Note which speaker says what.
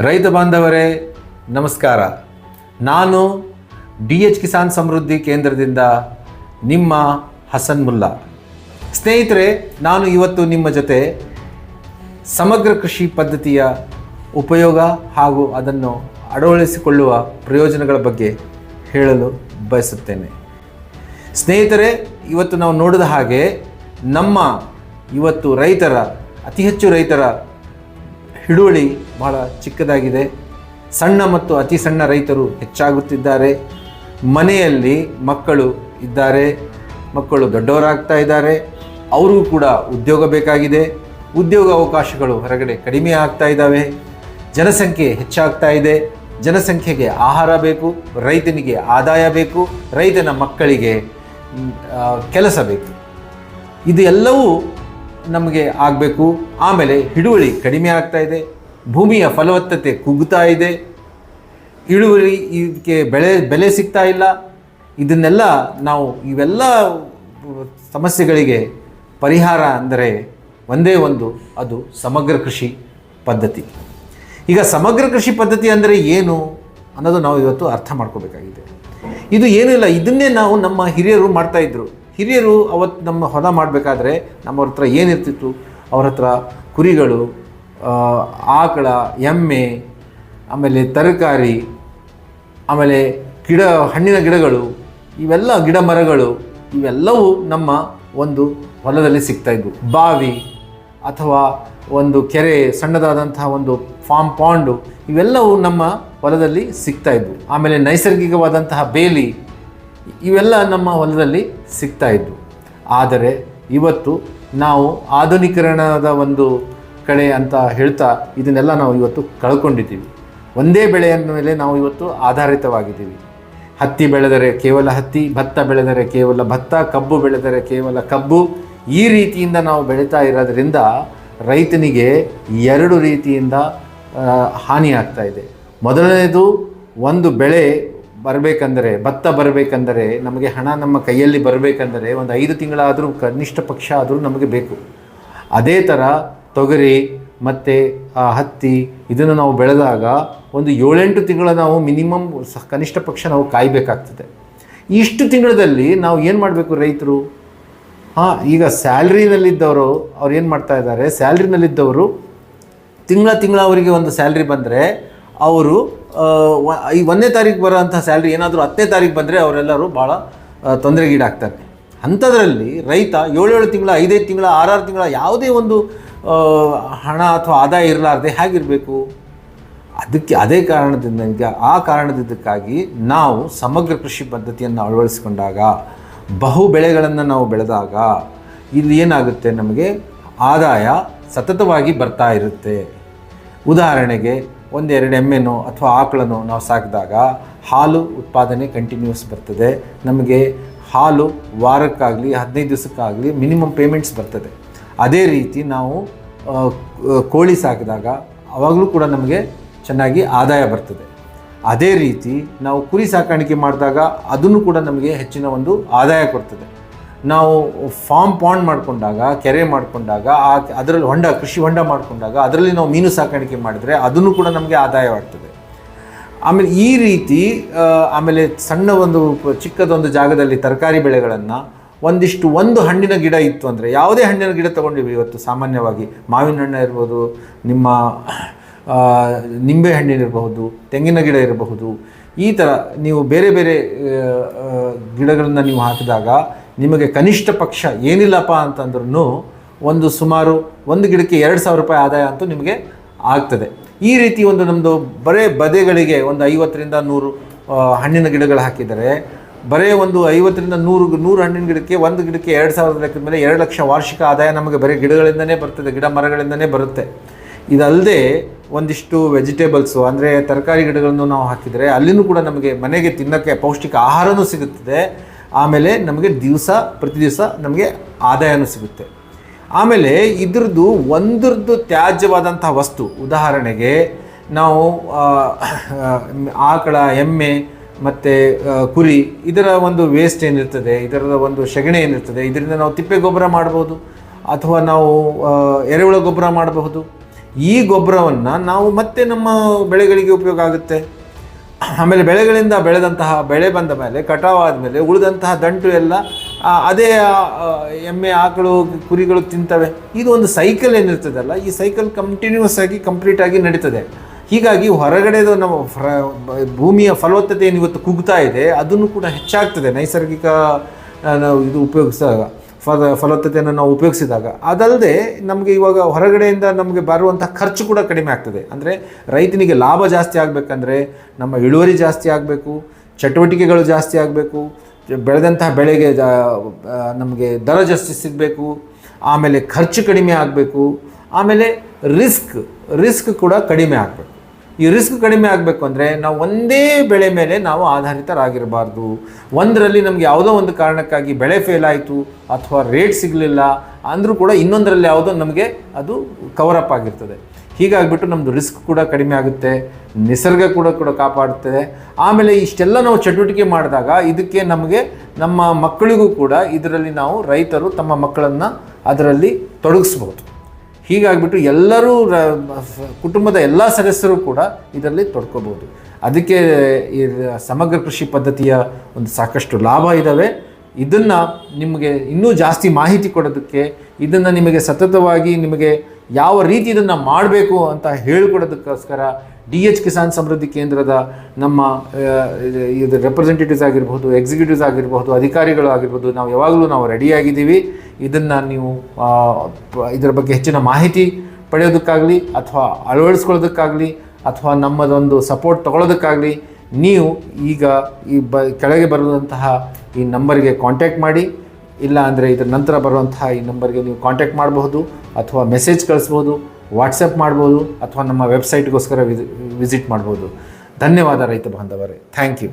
Speaker 1: ರೈತ ಬಾಂಧವರೇ, ನಮಸ್ಕಾರ. ನಾನು ಡಿ ಎಚ್ ಕಿಸಾನ್ ಸಮೃದ್ಧಿ ಕೇಂದ್ರದಿಂದ ನಿಮ್ಮ ಹಸನ್ ಮುಲ್ಲಾ. ಸ್ನೇಹಿತರೆ, ನಾನು ಇವತ್ತು ನಿಮ್ಮ ಜೊತೆ ಸಮಗ್ರ ಕೃಷಿ ಪದ್ಧತಿಯ ಉಪಯೋಗ ಹಾಗೂ ಅದನ್ನು ಅಳವಡಿಸಿಕೊಳ್ಳುವ ಪ್ರಯೋಜನಗಳ ಬಗ್ಗೆ ಹೇಳಲು ಬಯಸುತ್ತೇನೆ. ಸ್ನೇಹಿತರೆ, ಇವತ್ತು ನಾವು ನೋಡಿದ ಹಾಗೆ ನಮ್ಮ ಇವತ್ತು ರೈತರ, ಅತಿ ಹೆಚ್ಚು ರೈತರ ಹಿಡುವಳಿ ಬಹಳ ಚಿಕ್ಕದಾಗಿದೆ. ಸಣ್ಣ ಮತ್ತು ಅತಿ ಸಣ್ಣ ರೈತರು ಹೆಚ್ಚಾಗುತ್ತಿದ್ದಾರೆ. ಮನೆಯಲ್ಲಿ ಮಕ್ಕಳು ಇದ್ದಾರೆ. ಮಕ್ಕಳು ದೊಡ್ಡವರಾಗ್ತಾ ಇದ್ದಾರೆ. ಅವರಿಗೂ ಕೂಡ ಉದ್ಯೋಗ ಬೇಕಾಗಿದೆ. ಉದ್ಯೋಗ ಅವಕಾಶಗಳು ಹೊರಗಡೆ ಕಡಿಮೆ ಆಗ್ತಾ ಇದ್ದಾವೆ. ಜನಸಂಖ್ಯೆ ಹೆಚ್ಚಾಗ್ತಾ ಇದೆ. ಜನಸಂಖ್ಯೆಗೆ ಆಹಾರ ಬೇಕು, ರೈತನಿಗೆ ಆದಾಯ ಬೇಕು, ರೈತನ ಮಕ್ಕಳಿಗೆ ಕೆಲಸ ಬೇಕು. ಇದು ಎಲ್ಲವೂ ನಮಗೆ ಆಗಬೇಕು. ಆಮೇಲೆ ಹಿಡುವಳಿ ಕಡಿಮೆ ಆಗ್ತಾ ಇದೆ. ಭೂಮಿಯ ಫಲವತ್ತತೆ ಕುಗ್ತಾ ಇದೆ. ಇಳುವರಿ ಇದಕ್ಕೆ ಬೆಳೆ, ಬೆಲೆ ಸಿಗ್ತಾ ಇಲ್ಲ. ಇದನ್ನೆಲ್ಲ ನಾವು ಇವೆಲ್ಲ ಸಮಸ್ಯೆಗಳಿಗೆ ಪರಿಹಾರ ಅಂದರೆ ಒಂದೇ ಒಂದು, ಅದು ಸಮಗ್ರ ಕೃಷಿ ಪದ್ಧತಿ. ಈಗ ಸಮಗ್ರ ಕೃಷಿ ಪದ್ಧತಿ ಅಂದರೆ ಏನು ಅನ್ನೋದು ನಾವು ಇವತ್ತು ಅರ್ಥ ಮಾಡ್ಕೋಬೇಕಾಗಿದೆ. ಇದು ಏನಿಲ್ಲ ಇದನ್ನೇ ನಾವು ನಮ್ಮ ಹಿರಿಯರು ಮಾಡ್ತಾ ಇದ್ರು. ಹಿರಿಯರು ಅವತ್ತು ನಮ್ಮ ಹೊಲ ಮಾಡಬೇಕಾದ್ರೆ ನಮ್ಮವ್ರ ಹತ್ರ ಏನಿರ್ತಿತ್ತು? ಅವ್ರ ಹತ್ರ ಕುರಿಗಳು ಆಕಳ, ಎಮ್ಮೆ, ಆಮೇಲೆ ತರಕಾರಿ, ಆಮೇಲೆ ಗಿಡ, ಹಣ್ಣಿನ ಗಿಡಗಳು, ಇವೆಲ್ಲ ಗಿಡ ಮರಗಳು, ಇವೆಲ್ಲವೂ ನಮ್ಮ ಒಂದು ಹೊಲದಲ್ಲಿ ಸಿಗ್ತಾ ಇದ್ವು. ಬಾವಿ ಅಥವಾ ಒಂದು ಕೆರೆ, ಸಣ್ಣದಾದಂತಹ ಒಂದು ಫಾರ್ಮ್ ಪಾಂಡು, ಇವೆಲ್ಲವೂ ನಮ್ಮ ಹೊಲದಲ್ಲಿ ಸಿಗ್ತಾ ಇದ್ವು. ಆಮೇಲೆ ನೈಸರ್ಗಿಕವಾದಂತಹ ಬೇಲಿ ಇವೆಲ್ಲ ನಮ್ಮ ಹೊಲದಲ್ಲಿ ಸಿಗ್ತಾ ಇದ್ವು. ಆದರೆ ಇವತ್ತು ನಾವು ಆಧುನೀಕರಣದ ಒಂದು ಕಡೆ ಅಂತ ಹೇಳ್ತಾ ಇದನ್ನೆಲ್ಲ ನಾವು ಇವತ್ತು ಕಳ್ಕೊಂಡಿದ್ದೀವಿ. ಒಂದೇ ಬೆಳೆಯ ಮೇಲೆ ನಾವು ಇವತ್ತು ಆಧಾರಿತವಾಗಿದ್ದೀವಿ. ಹತ್ತಿ ಬೆಳೆದರೆ ಕೇವಲ ಹತ್ತಿ, ಭತ್ತ ಬೆಳೆದರೆ ಕೇವಲ ಭತ್ತ, ಕಬ್ಬು ಬೆಳೆದರೆ ಕೇವಲ ಕಬ್ಬು. ಈ ರೀತಿಯಿಂದ ನಾವು ಬೆಳೀತಾ ಇರೋದ್ರಿಂದ ರೈತನಿಗೆ ಎರಡು ರೀತಿಯಿಂದ ಹಾನಿ ಆಗ್ತಾ ಇದೆ. ಮೊದಲನೇದು ಒಂದು ಬೆಳೆ ಬರಬೇಕಂದರೆ, ಭತ್ತ ಬರಬೇಕಂದರೆ, ನಮಗೆ ಹಣ ನಮ್ಮ ಕೈಯಲ್ಲಿ ಬರಬೇಕಂದರೆ ಒಂದು ಐದು ತಿಂಗಳಾದರೂ ಕನಿಷ್ಠ ಪಕ್ಷ ಆದರೂ ನಮಗೆ ಬೇಕು. ಅದೇ ಥರ ತೊಗರಿ ಮತ್ತು ಹತ್ತಿ ಇದನ್ನು ನಾವು ಬೆಳೆದಾಗ ಒಂದು ಏಳೆಂಟು ತಿಂಗಳ ನಾವು ಮಿನಿಮಮ್ ಕನಿಷ್ಠ ಪಕ್ಷ ನಾವು ಕಾಯಬೇಕಾಗ್ತದೆ. ಇಷ್ಟು ತಿಂಗಳಲ್ಲಿ ನಾವು ಏನು ಮಾಡಬೇಕು ರೈತರು? ಹಾಂ, ಈಗ ಸ್ಯಾಲ್ರಿನಲ್ಲಿದ್ದವರು ಅವ್ರು ಏನು ಮಾಡ್ತಾ ಇದ್ದಾರೆ? ಸ್ಯಾಲ್ರಿನಲ್ಲಿದ್ದವರು ತಿಂಗಳ ತಿಂಗಳ ಅವರಿಗೆ ಒಂದು ಸ್ಯಾಲ್ರಿ ಬಂದರೆ ಅವರು ಈ ಒಂದನೇ ತಾರೀಕು ಬರೋಂಥ ಸ್ಯಾಲ್ರಿ ಏನಾದರೂ ಹತ್ತನೇ ತಾರೀಕು ಬಂದರೆ ಅವರೆಲ್ಲರೂ ಭಾಳ ತೊಂದರೆಗೀಡಾಗ್ತಾರೆ. ಅಂಥದ್ರಲ್ಲಿ ರೈತ ಏಳೇಳು ತಿಂಗಳ, ಐದೈದು ತಿಂಗಳ, ಆರಾರು ತಿಂಗಳ ಯಾವುದೇ ಒಂದು ಹಣ ಅಥವಾ ಆದಾಯ ಇರಲಾರ್ದೆ ಹೇಗಿರಬೇಕು? ಅದಕ್ಕೆ ಅದೇ ಕಾರಣದಿಂದ ಆ ಕಾರಣದಿಂದಕ್ಕಾಗಿ ನಾವು ಸಮಗ್ರ ಕೃಷಿ ಪದ್ಧತಿಯನ್ನು ಅಳವಡಿಸಿಕೊಂಡಾಗ, ಬಹು ಬೆಳೆಗಳನ್ನು ನಾವು ಬೆಳೆದಾಗ, ಇಲ್ಲಿ ಏನಾಗುತ್ತೆ ನಮಗೆ? ಆದಾಯ ಸತತವಾಗಿ ಬರ್ತಾ ಇರುತ್ತೆ. ಉದಾಹರಣೆಗೆ ಒಂದೆರಡು ಎಮ್ಮೆನೋ ಅಥವಾ ಆಕಳನೋ ನಾವು ಸಾಕಿದಾಗ ಹಾಲು ಉತ್ಪಾದನೆ ಕಂಟಿನ್ಯೂಸ್ ಬರ್ತದೆ. ನಮಗೆ ಹಾಲು ವಾರಕ್ಕಾಗಲಿ, ಹದಿನೈದು ದಿವಸಕ್ಕಾಗಲಿ ಮಿನಿಮಮ್ ಪೇಮೆಂಟ್ಸ್ ಬರ್ತದೆ. ಅದೇ ರೀತಿ ನಾವು ಕೋಳಿ ಸಾಕಿದಾಗ ಅವಾಗಲೂ ಕೂಡ ನಮಗೆ ಚೆನ್ನಾಗಿ ಆದಾಯ ಬರ್ತದೆ. ಅದೇ ರೀತಿ ನಾವು ಕುರಿ ಸಾಕಾಣಿಕೆ ಮಾಡಿದಾಗ ಅದನ್ನು ಕೂಡ ನಮಗೆ ಹೆಚ್ಚಿನ ಒಂದು ಆದಾಯ ಕೊಡ್ತದೆ. ನಾವು ಫಾರ್ಮ್ ಪಾಂಡ್ ಮಾಡಿಕೊಂಡಾಗ, ಕೆರೆ ಮಾಡಿಕೊಂಡಾಗ, ಆ ಅದರಲ್ಲಿ ಹೊಂಡ, ಕೃಷಿ ಹೊಂಡ ಮಾಡಿಕೊಂಡಾಗ, ಅದರಲ್ಲಿ ನಾವು ಮೀನು ಸಾಕಾಣಿಕೆ ಮಾಡಿದರೆ ಅದನ್ನು ಕೂಡ ನಮಗೆ ಆದಾಯವಾಗ್ತದೆ. ಆಮೇಲೆ ಈ ರೀತಿ ಆಮೇಲೆ ಸಣ್ಣ ಒಂದು ಚಿಕ್ಕದೊಂದು ಜಾಗದಲ್ಲಿ ತರಕಾರಿ ಬೆಳೆಗಳನ್ನು ಒಂದಿಷ್ಟು ಒಂದು ಹಣ್ಣಿನ ಗಿಡ ಇತ್ತು ಅಂದರೆ ಯಾವುದೇ ಹಣ್ಣಿನ ಗಿಡ ತೊಗೊಂಡಿವಿ ಇವತ್ತು ಸಾಮಾನ್ಯವಾಗಿ. ಮಾವಿನ ಹಣ್ಣು ಇರ್ಬೋದು, ನಿಮ್ಮ ನಿಂಬೆ ಹಣ್ಣಿನಿರಬಹುದು ತೆಂಗಿನ ಗಿಡ ಇರಬಹುದು. ಈ ಥರ ನೀವು ಬೇರೆ ಬೇರೆ ಗಿಡಗಳನ್ನು ನೀವು ಹಾಕಿದಾಗ ನಿಮಗೆ ಕನಿಷ್ಠ ಪಕ್ಷ ಏನಿಲ್ಲಪ್ಪ ಅಂತಂದ್ರೂ ಒಂದು ಸುಮಾರು ಒಂದು ಗಿಡಕ್ಕೆ ಎರಡು ಸಾವಿರ ರೂಪಾಯಿ ಆದಾಯ ಅಂತೂ ನಿಮಗೆ ಆಗ್ತದೆ. ಈ ರೀತಿ ಒಂದು ನಮ್ಮದು ಬರೇ ಬದೆಗಳಿಗೆ ಒಂದು ಐವತ್ತರಿಂದ ನೂರು ಹಣ್ಣಿನ ಗಿಡಗಳು ಹಾಕಿದರೆ, ಬರೇ ಒಂದು ಐವತ್ತರಿಂದ ನೂರು ನೂರು ಹಣ್ಣಿನ ಗಿಡಕ್ಕೆ ಒಂದು ಗಿಡಕ್ಕೆ ಎರಡು ಸಾವಿರದ ಲೆಕ್ಕದ ಮೇಲೆ ಎರಡು ಲಕ್ಷ ವಾರ್ಷಿಕ ಆದಾಯ ನಮಗೆ ಬರೀ ಗಿಡಗಳಿಂದನೇ ಬರ್ತದೆ, ಗಿಡ ಮರಗಳಿಂದನೇ ಬರುತ್ತೆ. ಇದಲ್ಲದೆ ಒಂದಿಷ್ಟು ವೆಜಿಟೇಬಲ್ಸು, ಅಂದರೆ ತರಕಾರಿ ಗಿಡಗಳನ್ನು ನಾವು ಹಾಕಿದರೆ ಅಲ್ಲಿನೂ ಕೂಡ ನಮಗೆ ಮನೆಗೆ ತಿನ್ನೋಕ್ಕೆ ಪೌಷ್ಟಿಕ ಆಹಾರವೂ ಸಿಗುತ್ತದೆ. ಆಮೇಲೆ ನಮಗೆ ದಿವಸ, ಪ್ರತಿ ದಿವಸ ನಮಗೆ ಆದಾಯನೂ ಸಿಗುತ್ತೆ. ಆಮೇಲೆ ಇದ್ರದ್ದು ಒಂದ್ರದ್ದು ತ್ಯಾಜ್ಯವಾದಂತಹ ವಸ್ತು. ಉದಾಹರಣೆಗೆ ನಾವು ಆಕಳ, ಎಮ್ಮೆ, ಮತ್ತು ಕುರಿ, ಇದರ ಒಂದು ವೇಸ್ಟ್ ಏನಿರ್ತದೆ ಇದರ ಒಂದು ಸೆಗಣಿ ಏನಿರ್ತದೆ, ಇದರಿಂದ ನಾವು ತಿಪ್ಪೆ ಗೊಬ್ಬರ ಮಾಡ್ಬೋದು, ಅಥವಾ ನಾವು ಎರೆಹುಳ ಗೊಬ್ಬರ ಮಾಡಬಹುದು. ಈ ಗೊಬ್ಬರವನ್ನು ನಾವು ಮತ್ತೆ ನಮ್ಮ ಬೆಳೆಗಳಿಗೆ ಉಪಯೋಗ ಆಗುತ್ತೆ. ಆಮೇಲೆ ಬೆಳೆಗಳಿಂದ ಬೆಳೆದಂತಹ ಬೆಳೆ ಬಂದ ಮೇಲೆ ಕಟಾವು ಮೇಲೆ ಉಳಿದಂತಹ ದಂಟು ಎಲ್ಲ ಅದೇ ಎಮ್ಮೆ, ಆಕಳು, ಕುರಿಗಳು ತಿಂತವೆ. ಇದು ಒಂದು ಸೈಕಲ್ ಏನಿರ್ತದಲ್ಲ, ಈ ಸೈಕಲ್ ಕಂಟಿನ್ಯೂಸ್ ಆಗಿ ಕಂಪ್ಲೀಟ್ ಆಗಿ ನಡೀತದೆ. ಹೀಗಾಗಿ ಹೊರಗಡೆದು ನಮ್ಮ ಫ್ರ, ಭೂಮಿಯ ಫಲವತ್ತತೆ ಏನು ಇವತ್ತು ಕುಗ್ತಾ ಇದೆ, ಅದನ್ನು ಕೂಡ ಹೆಚ್ಚಾಗ್ತದೆ. ನೈಸರ್ಗಿಕ ಇದು ಉಪಯೋಗಿಸಿದಾಗ. ಫಲ, ಫಲವತ್ತತೆಯನ್ನು ನಾವು ಉಪಯೋಗಿಸಿದಾಗ. ಅದಲ್ಲದೆ ನಮಗೆ ಇವಾಗ ಹೊರಗಡೆಯಿಂದ ನಮಗೆ ಬರುವಂಥ ಖರ್ಚು ಕೂಡ ಕಡಿಮೆ ಆಗ್ತದೆ. ಅಂದರೆ ರೈತನಿಗೆ ಲಾಭ ಜಾಸ್ತಿ ಆಗಬೇಕಂದ್ರೆ ನಮ್ಮ ಇಳುವರಿ ಜಾಸ್ತಿ ಆಗಬೇಕು, ಚಟುವಟಿಕೆಗಳು ಜಾಸ್ತಿ ಆಗಬೇಕು, ಬೆಳೆದಂತಹ ಬೆಳೆಗೆ ನಮಗೆ ದರ ಜಾಸ್ತಿ ಸಿಗಬೇಕು, ಆಮೇಲೆ ಖರ್ಚು ಕಡಿಮೆ ಆಗಬೇಕು, ಆಮೇಲೆ ರಿಸ್ಕ್ ರಿಸ್ಕ್ ಕೂಡ ಕಡಿಮೆ ಆಗಬೇಕು. ಈ ರಿಸ್ಕ್ ಕಡಿಮೆ ಆಗಬೇಕು ಅಂದರೆ ನಾವು ಒಂದೇ ಬೆಳೆ ಮೇಲೆ ನಾವು ಆಧಾರಿತರಾಗಿರಬಾರ್ದು. ಒಂದರಲ್ಲಿ ನಮಗೆ ಯಾವುದೋ ಒಂದು ಕಾರಣಕ್ಕಾಗಿ ಬೆಳೆ ಫೇಲ್ ಆಯಿತು ಅಥವಾ ರೇಟ್ ಸಿಗಲಿಲ್ಲ ಅಂದರೂ ಕೂಡ ಇನ್ನೊಂದರಲ್ಲಿ ಯಾವುದೋ ನಮಗೆ ಅದು ಕವರಪ್ ಆಗಿರ್ತದೆ. ಹೀಗಾಗಿಬಿಟ್ಟು ನಮ್ಮದು ರಿಸ್ಕ್ ಕೂಡ ಕಡಿಮೆ ಆಗುತ್ತೆ, ನಿಸರ್ಗ ಕೂಡ ಕೂಡ ಕಾಪಾಡುತ್ತದೆ. ಆಮೇಲೆ ಇಷ್ಟೆಲ್ಲ ನಾವು ಚಟುವಟಿಕೆ ಮಾಡಿದಾಗ ಇದಕ್ಕೆ ನಮಗೆ ನಮ್ಮ ಮಕ್ಕಳಿಗೂ ಕೂಡ ಇದರಲ್ಲಿ ನಾವು ರೈತರು ತಮ್ಮ ಮಕ್ಕಳನ್ನು ಅದರಲ್ಲಿ ತೊಡಗಿಸ್ಬೋದು. ಹೀಗಾಗ್ಬಿಟ್ಟು ಎಲ್ಲರೂ ಕುಟುಂಬದ ಎಲ್ಲ ಸದಸ್ಯರು ಕೂಡ ಇದರಲ್ಲಿ ತೊಡ್ಕೋಬೋದು ಅದಕ್ಕೆ ಈ ಸಮಗ್ರ ಕೃಷಿ ಪದ್ಧತಿಯ ಒಂದು ಸಾಕಷ್ಟು ಲಾಭ ಇದ್ದಾವೆ ಇದನ್ನು ನಿಮಗೆ ಇನ್ನೂ ಜಾಸ್ತಿ ಮಾಹಿತಿ ಕೊಡೋದಕ್ಕೆ, ಇದನ್ನು ನಿಮಗೆ ಸತತವಾಗಿ ನಿಮಗೆ ಯಾವ ರೀತಿ ಇದನ್ನು ಮಾಡಬೇಕು ಅಂತ ಹೇಳಿಕೊಡೋದಕ್ಕೋಸ್ಕರ ಡಿ ಎಚ್ ಕಿಸಾನ್ ಸಮೃದ್ಧಿ ಕೇಂದ್ರದ ನಮ್ಮ ಇದು ರೆಪ್ರೆಸೆಂಟೇಟಿವ್ಸ್ ಆಗಿರ್ಬೋದು ಎಕ್ಸಿಕ್ಯೂಟಿವ್ಸ್ ಆಗಿರ್ಬೋದು ಅಧಿಕಾರಿಗಳು ಆಗಿರ್ಬೋದು ನಾವು ಯಾವಾಗಲೂ ನಾವು ರೆಡಿಯಾಗಿದ್ದೀವಿ ಇದನ್ನು ನೀವು ಇದರ ಬಗ್ಗೆ ಹೆಚ್ಚಿನ ಮಾಹಿತಿ ಪಡೆಯೋದಕ್ಕಾಗಲಿ ಅಥವಾ ಅಳವಡಿಸ್ಕೊಳ್ಳೋದಕ್ಕಾಗಲಿ ಅಥವಾ ನಮ್ಮದೊಂದು ಸಪೋರ್ಟ್ ತಗೊಳ್ಳೋದಕ್ಕಾಗಲಿ ನೀವು ಈಗ ಈ ಬ, ಕೆಳಗೆ ಬರುವಂತಹ ಈ ನಂಬರ್ಗೆ ಕಾಂಟ್ಯಾಕ್ಟ್ ಮಾಡಿ. ಇಲ್ಲ ಅಂದರೆ ಇದರ ನಂತರ ಬರುವಂತಹ ಈ ನಂಬರ್ಗೆ ನೀವು ಕಾಂಟ್ಯಾಕ್ಟ್ ಮಾಡಬಹುದು ಅಥವಾ ಮೆಸೇಜ್ ಕಳಿಸ್ಬೋದು ವಾಟ್ಸಪ್ ಮಾಡ್ಬೋದು ಅಥವಾ ನಮ್ಮ ವೆಬ್ಸೈಟ್ಗೋಸ್ಕರ ವಿಸಿಟ್ ಮಾಡ್ಬೋದು. ಧನ್ಯವಾದ ರೈತ ಬಾಂಧವರೇ. Thank you